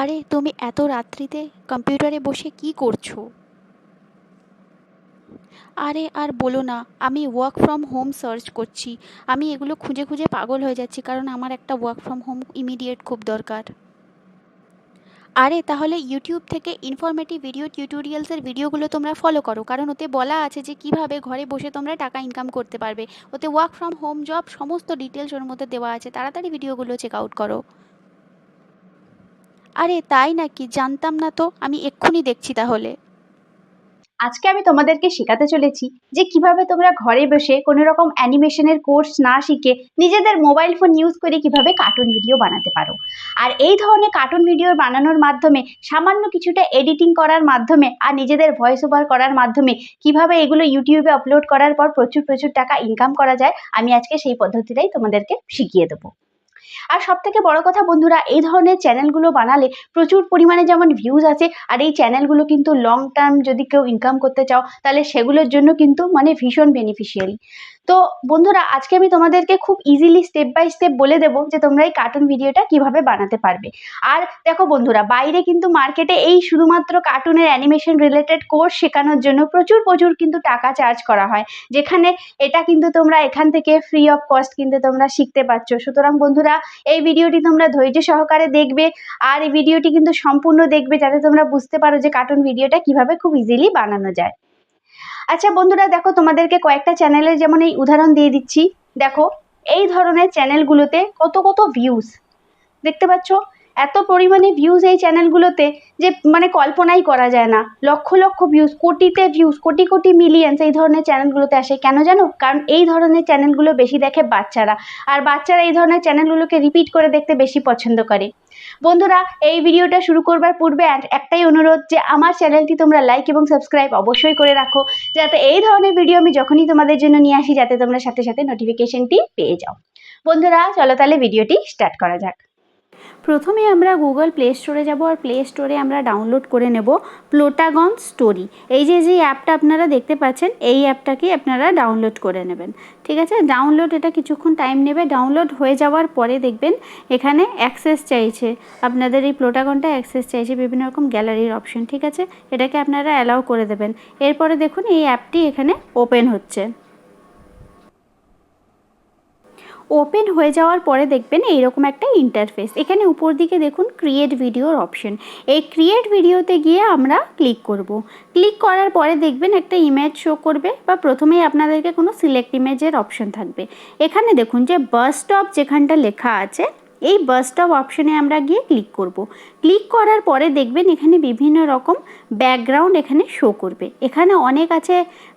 আরে, তুমি এত রাত্রিতে কম্পিউটারে বসে কি করছ? আরে, আর বলো না, আমি ওয়ার্ক ফ্রম হোম সার্চ করছি। আমি এগুলো খুঁজে খুঁজে পাগল হয়ে যাচ্ছি কারণ আমার একটা ওয়ার্ক ফ্রম হোম ইমিডিয়েট খুব দরকার। আরে, তাহলে ইউটিউব থেকে ইনফরমেটিভ ভিডিও টিউটোরিয়ালসের ভিডিওগুলো তোমরা ফলো করো, কারণ ওতে বলা আছে যে কীভাবে ঘরে বসে তোমরা টাকা ইনকাম করতে পারবে। ওতে ওয়ার্ক ফ্রম হোম জব সমস্ত ডিটেলস ওর মধ্যে দেওয়া আছে। তাড়াতাড়ি ভিডিওগুলো চেক আউট করো। আরে তাই নাকি? জানতাম না তো। আমি এক্ষুনি দেখছি তাহলে। আজকে আমি তোমাদেরকে শেখাতে চলেছি যে কীভাবে তোমরা ঘরে বসে কোনো রকম অ্যানিমেশনের কোর্স না শিখে নিজেদের মোবাইল ফোন ইউজ করে কীভাবে কার্টুন ভিডিও বানাতে পারো। আর এই ধরনের কার্টুন ভিডিও বানানোর মাধ্যমে, সামান্য কিছুটা এডিটিং করার মাধ্যমে আর নিজেদের ভয়েস ওভার করার মাধ্যমে কীভাবে এগুলো ইউটিউবে আপলোড করার পর প্রচুর প্রচুর টাকা ইনকাম করা যায়, আমি আজকে সেই পদ্ধতিটাই তোমাদেরকে শিখিয়ে দেবো। আর সব থেকে বড় কথা বন্ধুরা, এই ধরনের চ্যানেলগুলো বানালে প্রচুর পরিমাণে যেমন ভিউজ আছে আর এই চ্যানেলগুলো কিন্তু লং টার্ম যদি কেউ ইনকাম করতে চাও, তাহলে সেগুলোর জন্য কিন্তু মানে ভীষণ বেনিফিশিয়ারি তো বন্ধুরা, আজকে আমি তোমাদেরকে খুব ইজিলি স্টেপ বাই স্টেপ বলে দেবো যে তোমরা এই কার্টুন ভিডিওটা কীভাবে বানাতে পারবে। আর দেখো বন্ধুরা, বাইরে কিন্তু মার্কেটে এই শুধুমাত্র কার্টুনের অ্যানিমেশন রিলেটেড কোর্স শেখানোর জন্য প্রচুর প্রচুর কিন্তু টাকা চার্জ করা হয়, যেখানে এটা কিন্তু তোমরা এখান থেকে ফ্রি অফ কস্ট কিন্তু তোমরা শিখতে পারছ। সুতরাং বন্ধুরা, এই ভিডিওটি তোমরা ধৈর্য সহকারে দেখবে, আর এই ভিডিওটি কিন্তু সম্পূর্ণ দেখবে যাতে তোমরা বুঝতে পারো যে কার্টুন ভিডিওটা কীভাবে খুব ইজিলি বানানো যায়। আচ্ছা বন্ধুরা, দেখো তোমাদেরকে কয়েকটা চ্যানেলের যেমন এই উদাহরণ দিয়ে দিচ্ছি। দেখো, এই ধরনের চ্যানেলগুলোতে কত কত ভিউজ দেখতে পাচ্ছ? এত পরিমাণে ভিউজ এই চ্যানেলগুলোতে যে মানে কল্পনাই করা যায় না। লক্ষ লক্ষ ভিউজ কোটিতে ভিউজ কোটি কোটি মিলিয়ন্স এই ধরনের চ্যানেলগুলোতে আসে। কেন জানো? কারণ এই ধরনের চ্যানেলগুলো বেশি দেখে বাচ্চারা। আর বাচ্চারা এই ধরনের চ্যানেলগুলোকে রিপিট করে দেখতে বেশি পছন্দ করে। বন্ধুরা, এই ভিডিওটা শুরু করবার পূর্বে এক- একটাই অনুরোধ যে আমার চ্যানেলটি তোমরা লাইক এবং সাবস্ক্রাইব অবশ্যই করে রাখো। যাতে এই ধরনের ভিডিও আমি যখনই তোমাদের জন্য নিয়ে আসি, যাতে তোমরা সাথে সাথে নোটিফিকেশনটি পেয়ে যাও। বন্ধুরা, চলো তাহলে ভিডিওটি স্টার্ট করা যাক। প্রথমে আমরা গুগল প্লে স্টোরে যাব আর প্লে স্টোরে আমরা ডাউনলোড করে নেব প্লোটাগন স্টোরি এই যে যে অ্যাপটা আপনারা দেখতে পাচ্ছেন, এই অ্যাপটাকে আপনারা ডাউনলোড করে নেবেন। ঠিক আছে? ডাউনলোড এটা কিছুক্ষণ টাইম নেবে। ডাউনলোড হয়ে যাওয়ার পরে দেখবেন এখানে অ্যাক্সেস চাইছে। আপনাদের এই প্লোটাগনটা অ্যাক্সেস চাইছে বিভিন্ন রকম গ্যালারির অপশন ঠিক আছে? এটাকে আপনারা অ্যালাউ করে দেবেন। এরপরে দেখুন এই অ্যাপটি এখানে ওপেন হচ্ছে। ওপেন হয়ে যাওয়ার পরে দেখবেন এইরকম একটা ইন্টারফেস এখানে উপর দিকে দেখুন ক্রিয়েট ভিডিওর অপশন এই ক্রিয়েট ভিডিওতে গিয়ে আমরা ক্লিক করব। ক্লিক করার পরে দেখবেন একটা ইমেজ শো করবে বা প্রথমেই আপনাদেরকে কোনো সিলেক্ট ইমেজের অপশন থাকবে। এখানে দেখুন যে বাস স্টপ যেখানটা লেখা আছে, এই বাস স্টপ অপশনে আমরা গিয়ে ক্লিক করব। ক্লিক করার পরে দেখবেন এখানে বিভিন্ন রকম ব্যাকগ্রাউন্ড এখানে শো করবে। এখানে অনেক আছে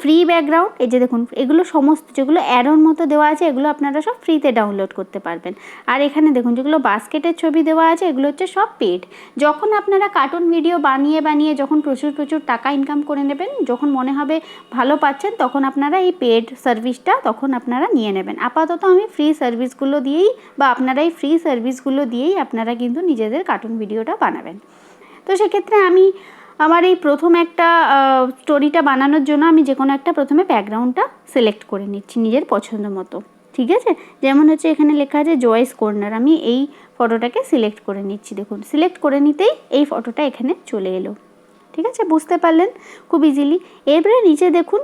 ফ্রি ব্যাকগ্রাউন্ড এই যে দেখুন, এগুলো সমস্ত যেগুলো অ্যারোর মতো দেওয়া আছে, এগুলো আপনারা সব ফ্রিতে ডাউনলোড করতে পারবেন। আর এখানে দেখুন, যেগুলো বাস্কেটের ছবি দেওয়া আছে, এগুলো হচ্ছে সব পেড যখন আপনারা কার্টুন ভিডিও বানিয়ে বানিয়ে যখন প্রচুর প্রচুর টাকা ইনকাম করে নেবেন, যখন মনে হবে ভালো পাচ্ছেন, তখন আপনারা এই পেড সার্ভিসটা তখন আপনারা নিয়ে নেবেন। আপাতত আমি ফ্রি সার্ভিসগুলো দিয়েই বা আপনারা এই ফ্রি সার্ভিসগুলো দিয়েই আপনারা কিন্তু নিজেদের কার্টুন ভিডিওটা বানাবেন। তো সেক্ষেত্রে আমি আমার এই প্রথম একটা স্টোরিটা বানানোর জন্য আমি যে কোনো একটা প্রথমে ব্যাকগ্রাউন্ডটা সিলেক্ট করে নিচ্ছি নিজের পছন্দ মতো, ঠিক আছে? যেমন হচ্ছে এখানে লেখা আছে জয়েস কর্নার আমি এই ফটোটাকে সিলেক্ট করে নিচ্ছি, দেখুন সিলেক্ট করে নিতেই এই ফটোটা এখানে চলে এলো, ঠিক আছে? বুঝতে পারলেন? খুব ইজিলি এরপরে নিচে দেখুন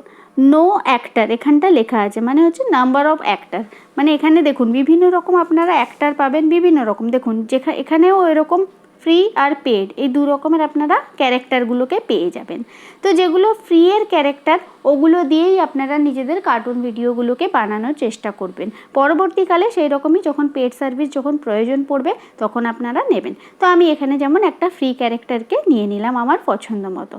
নো অ্যাক্টার এখানটা লেখা আছে মানে হচ্ছে নাম্বার অফ অ্যাক্টার মানে এখানে দেখুন, বিভিন্ন রকম আপনারা অ্যাক্টার পাবেন, বিভিন্ন রকম, দেখুন যেখানে এখানেও এরকম ফ্রি আর পেড এই দু রকমের আপনারা ক্যারেক্টারগুলোকে পেয়ে যাবেন। তো যেগুলো ফ্রি এর ক্যারেক্টার, ওগুলো দিয়েই আপনারা নিজেদের কার্টুন ভিডিওগুলোকে বানানোর চেষ্টা করবেন। পরবর্তীকালে সেই রকমই যখন পেড সার্ভিস যখন প্রয়োজন পড়বে, তখন আপনারা নেবেন। তো আমি এখানে যেমন একটা ফ্রি ক্যারেক্টারকে নিয়ে নিলাম আমার পছন্দ মতো।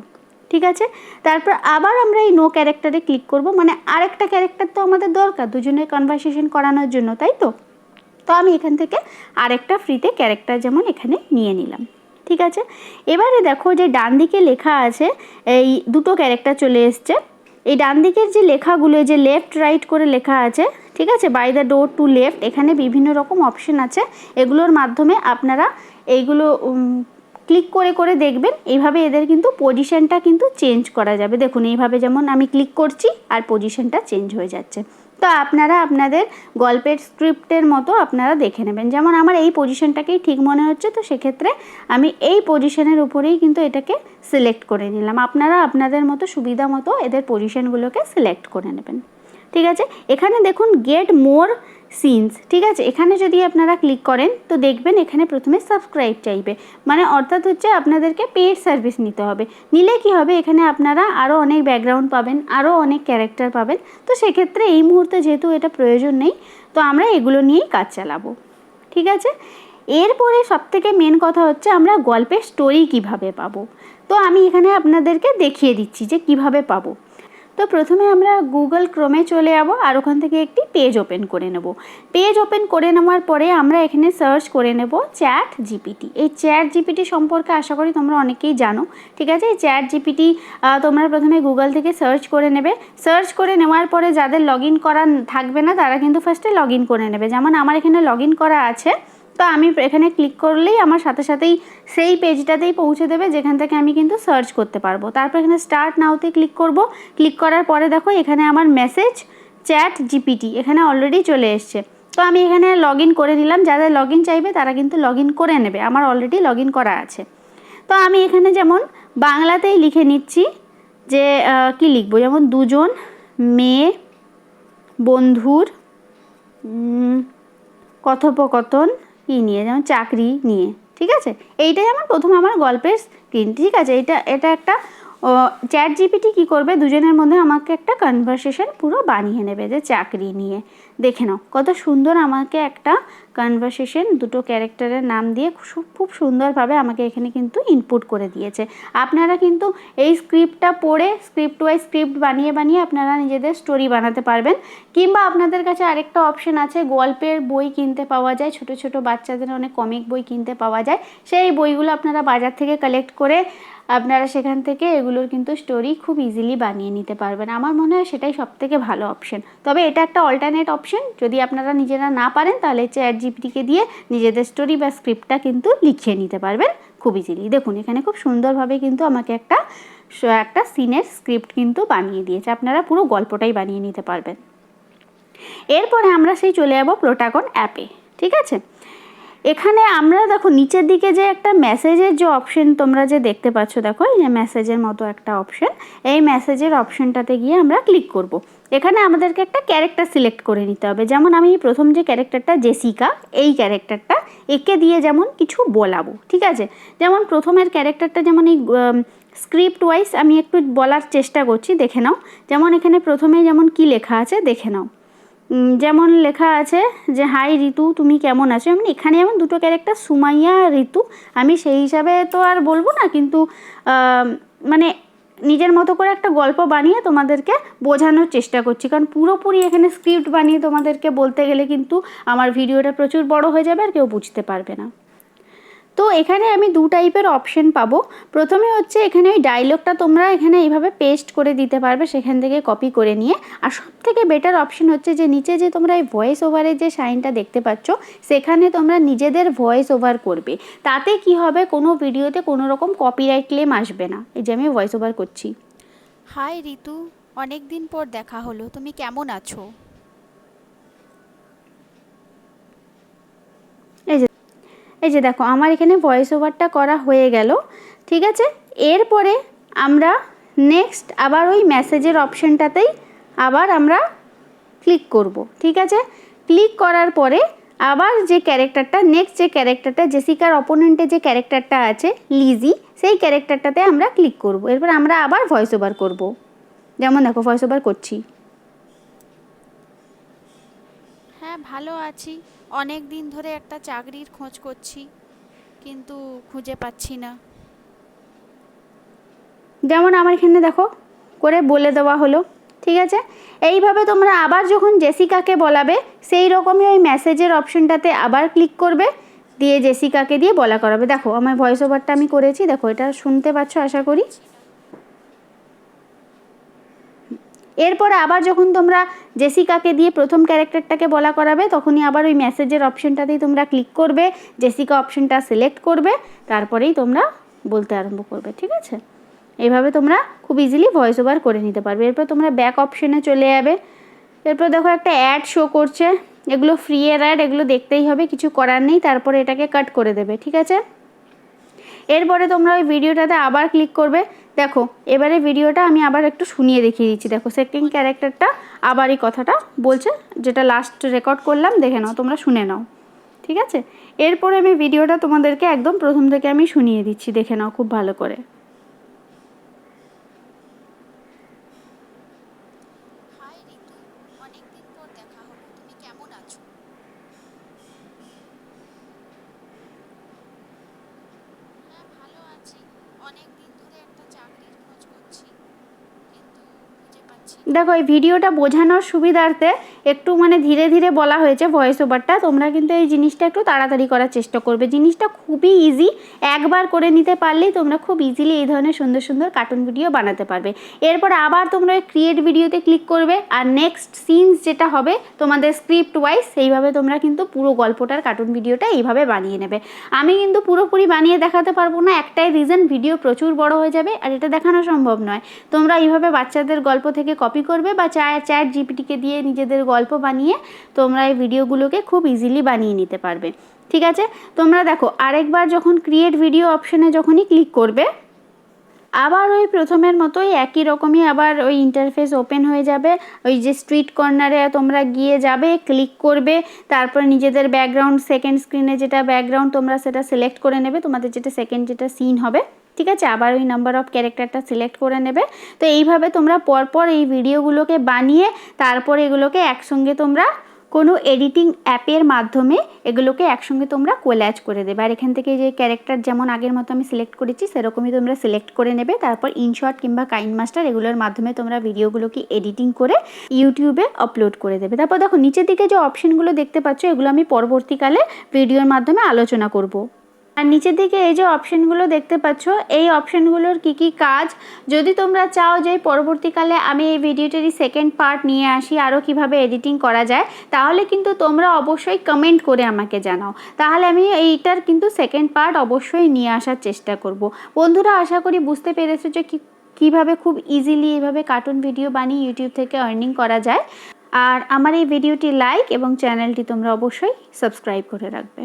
ঠিক আছে? তারপর আবার আমরা এই নো ক্যারেক্টারে ক্লিক করব। মানে আরেকটা ক্যারেক্টার তো আমাদের দরকার, দুজনের কনভারসেশন করানোর জন্য, তাই তো? তো আমি এখান থেকে আরেকটা ফ্রিতে ক্যারেক্টার যেমন এখানে নিয়ে নিলাম। ঠিক আছে? এবারে দেখো যে ডান দিকে লেখা আছে, এই দুটো ক্যারেক্টার চলে এসছে। এই ডান দিকের যে লেখাগুলো যে লেফট রাইট করে লেখা আছে, ঠিক আছে? By the door to left এখানে বিভিন্ন রকম অপশন আছে। এগুলোর মাধ্যমে আপনারা এইগুলো ক্লিক করে করে দেখবেন। এইভাবে এদের কিন্তু পজিশনটা কিন্তু চেঞ্জ করা যাবে। দেখুন, এইভাবে যেমন আমি ক্লিক করছি, আর পজিশনটা চেঞ্জ হয়ে যাচ্ছে। তো আপনারা আপনাদের গল্পের স্ক্রিপ্টের মতো আপনারা দেখে নেবেন। যেমন আমার এই পজিশনটাকেই ঠিক মনে হচ্ছে, তো সেক্ষেত্রে আমি এই পজিশনের উপরেই কিন্তু এটাকে সিলেক্ট করে নিলাম। আপনারা আপনাদের মতো সুবিধা মতো এদের পজিশনগুলোকে সিলেক্ট করে নেবেন। ঠিক আছে? এখানে দেখুন, গেট মোর সিনস ঠিক আছে? এখানে যদি আপনারা ক্লিক করেন, তো দেখবেন এখানে প্রথমে সাবস্ক্রাইব চাইবে। মানে অর্থাৎ হচ্ছে আপনাদেরকে পেড সার্ভিস নিতে হবে। নিলে কি হবে? এখানে আপনারা আরও অনেক ব্যাকগ্রাউন্ড পাবেন আরও অনেক ক্যারেক্টার পাবেন। তো সেক্ষেত্রে এই মুহূর্তে যেহেতু এটা প্রয়োজন নেই, তো আমরা এগুলো নিয়েই কাজ চালাবো। ঠিক আছে? এরপরে সবথেকে মেন কথা হচ্ছে আমরা গল্পের স্টোরি কীভাবে পাবো? তো আমি এখানে আপনাদেরকে দেখিয়ে দিচ্ছি যে কীভাবে পাবো। তো প্রথমে আমরা গুগল ক্রোমে চলে যাব আর ওখান থেকে একটি পেজ ওপেন করে নেব। পেজ ওপেন করে নেওয়ার পরে আমরা এখানে সার্চ করে নেব চ্যাট জিপিটি এই চ্যাট জিপিটি সম্পর্কে আশা করি তোমরা অনেকেই জানো, ঠিক আছে? এই চ্যাট জিপিটি তোমরা প্রথমে গুগল থেকে সার্চ করে নেবে। সার্চ করে নেওয়ার পরে যাদের লগ ইন করা থাকবে না, তারা কিন্তু ফার্স্টে লগ ইন করে নেবে। যেমন আমার এখানে লগ ইন করা আছে তো আমি এখানে ক্লিক করলেই আমার সাথে সাথেই সেই পেজটাতেই পৌঁছে দেবে, যেখান থেকে আমি কিন্তু সার্চ করতে পারব। তারপর এখানে স্টার্ট নাওতে ক্লিক করব। ক্লিক করার পরে দেখো, এখানে আমার মেসেজ চ্যাট জিপিটি এখানে অলরেডি চলে এসছে। তো আমি এখানে লগ করে নিলাম। যাদের লগ চাইবে, তারা কিন্তু লগ করে নেবে। আমার অলরেডি লগ করা আছে। তো আমি এখানে যেমন বাংলাতেই লিখে নিচ্ছি যে কি লিখব? যেমন দুজন মেয়ে, বন্ধুর কথোপকথন কী নিয়ে, যেমন চাকরি নিয়ে, ঠিক আছে? এইটাই আমার প্রথম আমার গল্পের স্ক্রিন ঠিক আছে? এটা এটা একটা চ্যাট জিপিটি কী করবে? দুজনের মধ্যে আমাকে একটা কনভারসেশন পুরো বানিয়ে নেবে যে চাকরি নিয়ে। দেখে নাও, কত সুন্দর আমাকে একটা কনভারসেশন দুটো ক্যারেক্টারের নাম দিয়ে খুব খুব সুন্দরভাবে আমাকে এখানে কিন্তু ইনপুট করে দিয়েছে। আপনারা কিন্তু এই স্ক্রিপ্টটা পড়ে স্ক্রিপ্ট ওয়াইজ স্ক্রিপ্ট বানিয়ে বানিয়ে আপনারা নিজেদের স্টোরি বানাতে পারবেন। কিংবা আপনাদের কাছে আরেকটা অপশন আছে, গল্পের বই কিনতে পাওয়া যায়, ছোট ছোট বাচ্চাদের অনেক কমিক বই কিনতে পাওয়া যায়। সেই বইগুলো আপনারা বাজার থেকে কালেক্ট করে আপনারা সেখান থেকে এগুলোর কিন্তু স্টোরি খুব ইজিলি বানিয়ে নিতে পারবেন। আমার মনে হয় সেটাই সবথেকে ভালো অপশন তবে এটা একটা অল্টারনেট অপশন যদি আপনারা নিজেরা না পারেন, তাহলে চ্যাট জিপিটিকে দিয়ে নিজেদের স্টোরি বা স্ক্রিপ্টটা কিন্তু লিখিয়ে নিতে পারবেন খুব ইজিলি দেখুন, এখানে খুব সুন্দরভাবে কিন্তু আমাকে একটা একটা সিনের স্ক্রিপ্ট কিন্তু বানিয়ে দিয়েছে। আপনারা পুরো গল্পটাই বানিয়ে নিতে পারবেন। এরপরে আমরা সেই চলে যাব প্রোটাগন অ্যাপে ঠিক আছে? এখানে আমরা দেখো নিচের দিকে যে একটা মেসেজের যে অপশন তোমরা যে দেখতে পাচ্ছ, দেখো, এই যে মেসেজের মতো একটা অপশন এই মেসেজের অপশনটাতে গিয়ে আমরা ক্লিক করব। এখানে আমাদেরকে একটা ক্যারেক্টার সিলেক্ট করে নিতে হবে। যেমন আমি প্রথম যে ক্যারেক্টারটা জেসিকা এই ক্যারেক্টারটা একে দিয়ে যেমন কিছু বলাবো, ঠিক আছে? যেমন প্রথমের ক্যারেক্টারটা যেমন এই স্ক্রিপ্ট ওয়াইজ আমি একটু বলার চেষ্টা করছি, দেখে নাও। যেমন এখানে প্রথমে যেমন কি লেখা আছে, দেখে নাও। যেমন লেখা আছে যে, হাই ঋতু, তুমি কেমন আছো? এমনি এখানে এমন দুটো ক্যারেক্টার সুমাইয়া আর ঋতু। আমি সেই হিসাবে তো আর বলব না, কিন্তু মানে নিজের মতো করে একটা গল্প বানিয়ে তোমাদেরকে বোঝানোর চেষ্টা করছি। কারণ পুরোপুরি এখানে স্ক্রিপ্ট বানিয়ে তোমাদেরকে বলতে গেলে কিন্তু আমার ভিডিওটা প্রচুর বড় হয়ে যাবে আর কেউ বুঝতে পারবে না। তো এখানে আমি দু টাইপের অপশন পাবো। প্রথমে হচ্ছে এখানে ওই ডায়লগটা তোমরা এখানে এইভাবে পেস্ট করে দিতে পারবে, সেখান থেকে কপি করে নিয়ে। আর সব থেকে বেটার অপশন হচ্ছে যে নিচে যে তোমরা এই ভয়েস ওভারের যে সাইনটা দেখতে পাচ্ছ, সেখানে তোমরা নিজেদের ভয়েস ওভার করবে। তাতে কি হবে? কোনো ভিডিওতে কোনো রকম কপিরাইট ক্লেম আসবে না। এই যে আমি ভয়েস ওভার করছি। হাই ঋতু। অনেক দিন পর দেখা হলো। তুমি কেমন আছো এই যে এই যে দেখো, আমার এখানে ভয়েস ওভারটা করা হয়ে গেল, ঠিক আছে? এরপরে আমরা নেক্সট আবার ওই মেসেজের অপশনটাতেই আবার আমরা ক্লিক করব, ঠিক আছে? ক্লিক করার পরে আবার যে ক্যারেক্টারটা নেক্সট যে ক্যারেক্টারটা জেসিকার অপোনেন্টে যে ক্যারেক্টারটা আছে লিজি সেই ক্যারেক্টারটাতে আমরা ক্লিক করব। এরপর আমরা আবার ভয়েস ওভার করব। যেমন দেখো ভয়েস ওভার করছি। হ্যাঁ ভালো আছি। অনেক দিন ধরে একটা চাকরির খোঁজ করছি, কিন্তু খুঁজে পাচ্ছি না। যেমন আমার এখানে দেখো, করে বলে দেওয়া হলো, ঠিক আছে? এইভাবে তোমরা আবার যখন জেসিকাকে বলাবে, সেই রকমই ওই মেসেজের অপশনটাতে আবার ক্লিক করবে, দিয়ে জেসিকাকে দিয়ে বলা করাবে। দেখো, আমার ভয়েস ওভারটা আমি করেছি, দেখো, এটা শুনতে পাচ্ছ, আশা করি? এরপরে আবার যখন তোমরা জেসিকাকে দিয়ে প্রথম ক্যারেক্টারটাকে বলা করাবে, তখনই আবার ওই মেসেজের অপশনটাতেই তোমরা ক্লিক করবে, জেসিকা অপশনটা সিলেক্ট করবে, তারপরেই তোমরা বলতে আরম্ভ করবে, ঠিক আছে? এইভাবে তোমরা খুব ইজিলি ভয়েস ওভার করে নিতে পারবে। এরপর তোমরা ব্যাক অপশনে চলে যাবে। এরপর দেখো একটা অ্যাড শো করছে। এগুলো ফ্রি এর অ্যাড এগুলো দেখতেই হবে, কিছু করার নেই, তারপরে এটাকে কাট করে দেবে, ঠিক আছে? এরপরে তোমরা ওই ভিডিওটাতে আবার ক্লিক করবে। দেখো, এবারে ভিডিওটা আমি আবার একটু শুনিয়ে দেখিয়ে দিচ্ছি। দেখো সেকেন্ড ক্যারেক্টারটা আবারই কথাটা বলছে, যেটা লাস্ট রেকর্ড করলাম, দেখে নাও, তোমরা শুনে নাও। ঠিক আছে? এরপরে আমি ভিডিওটা তোমাদেরকে একদম প্রথম থেকে আমি শুনিয়ে দিচ্ছি, দেখে নাও খুব ভালো করে হাই ঋতু অনেকদিন পর দেখা হলো তুমি কেমন আছো হ্যাঁ ভালো আছি অনেক দিন ধরে একটা চাকরির খোঁজ করছি কিন্তু খুঁজে পাচ্ছি না। দেখো এই ভিডিওটা বোঝানোর সুবিধার্থে একটু মানে ধীরে ধীরে বলা হয়েছে ভয়েস ওভারটা তোমরা কিন্তু এই জিনিসটা একটু তাড়াতাড়ি করার চেষ্টা করবে। জিনিসটা খুবই ইজি একবার করে নিতে পারলেই তোমরা খুব ইজিলি এই ধরনের সুন্দর সুন্দর কার্টুন ভিডিও বানাতে পারবে। এরপর আবার তোমরা ওই ক্রিয়েট ভিডিওতে ক্লিক করবে আর নেক্সট সিনস যেটা হবে, তোমাদের স্ক্রিপ্ট ওয়াইজ সেইভাবে তোমরা কিন্তু পুরো গল্পটার কার্টুন ভিডিওটা এইভাবে বানিয়ে নেবে। আমি কিন্তু পুরোপুরি বানিয়ে দেখাতে পারব না, একটাই রিজন ভিডিও প্রচুর বড় হয়ে যাবে আর এটা দেখানো সম্ভব নয়। তোমরা এইভাবে বাচ্চাদের গল্প থেকে কপি করবে বা চায় চ্যাট জিপিটিকে দিয়ে নিজেদের গল্প বানিয়ে তোমরা এই ভিডিওগুলোকে খুব ইজিলি বানিয়ে নিতে পারবে। ঠিক আছে? তোমরা দেখো, আরেকবার যখন ক্রিয়েট ভিডিও অপশানে যখনই ক্লিক করবে, আবার ওই প্রথমের মতোই একই রকমই আবার ওই ইন্টারফেস ওপেন হয়ে যাবে। ওই যে স্ট্রিট কর্নারে তোমরা গিয়ে যাবে ক্লিক করবে, তারপর নিজেদের ব্যাকগ্রাউন্ড সেকেন্ড স্ক্রিনে যেটা ব্যাকগ্রাউন্ড তোমরা সেটা সিলেক্ট করে নেবে, তোমাদের যেটা সেকেন্ড যেটা সিন হবে। ঠিক আছে? আবার ওই নাম্বার অফ ক্যারেক্টারটা সিলেক্ট করে নেবে। তো এইভাবে তোমরা পরপর এই ভিডিওগুলোকে বানিয়ে তারপর এগুলোকে একসঙ্গে তোমরা কোনো এডিটিং অ্যাপের মাধ্যমে এগুলোকে একসঙ্গে তোমরা কোল্যাজ করে দেবে। আর এখান থেকে যে ক্যারেক্টার যেমন আগের মতো আমি সিলেক্ট করেছি, সেরকমই তোমরা সিলেক্ট করে নেবে। তারপর ইনশর্ট কিংবা কাইন মাস্টার এগুলোর মাধ্যমে তোমরা ভিডিওগুলোকে এডিটিং করে ইউটিউবে আপলোড করে দেবে। তারপর দেখো, নিচের দিকে যে অপশনগুলো দেখতে পাচ্ছ, এগুলো আমি পরবর্তীকালে ভিডিওর মাধ্যমে আলোচনা করব। আর নিচের দিকে এই যে অপশানগুলো দেখতে পাচ্ছ, এই অপশানগুলোর কি কি কাজ? যদি তোমরা চাও যে পরবর্তীকালে আমি এই ভিডিওটিরই সেকেন্ড পার্ট নিয়ে আসি আরও কীভাবে এডিটিং করা যায়, তাহলে কিন্তু তোমরা অবশ্যই কমেন্ট করে আমাকে জানাও। তাহলে আমি এইটার কিন্তু সেকেন্ড পার্ট অবশ্যই নিয়ে আসার চেষ্টা করব। বন্ধুরা, আশা করি বুঝতে পেরেছ যে কি, কীভাবে খুব ইজিলি এইভাবে কার্টুন ভিডিও বানিয়ে ইউটিউব থেকে আর্নিং করা যায়। আর আমার এই ভিডিওটি লাইক এবং চ্যানেলটি তোমরা অবশ্যই সাবস্ক্রাইব করে রাখবে।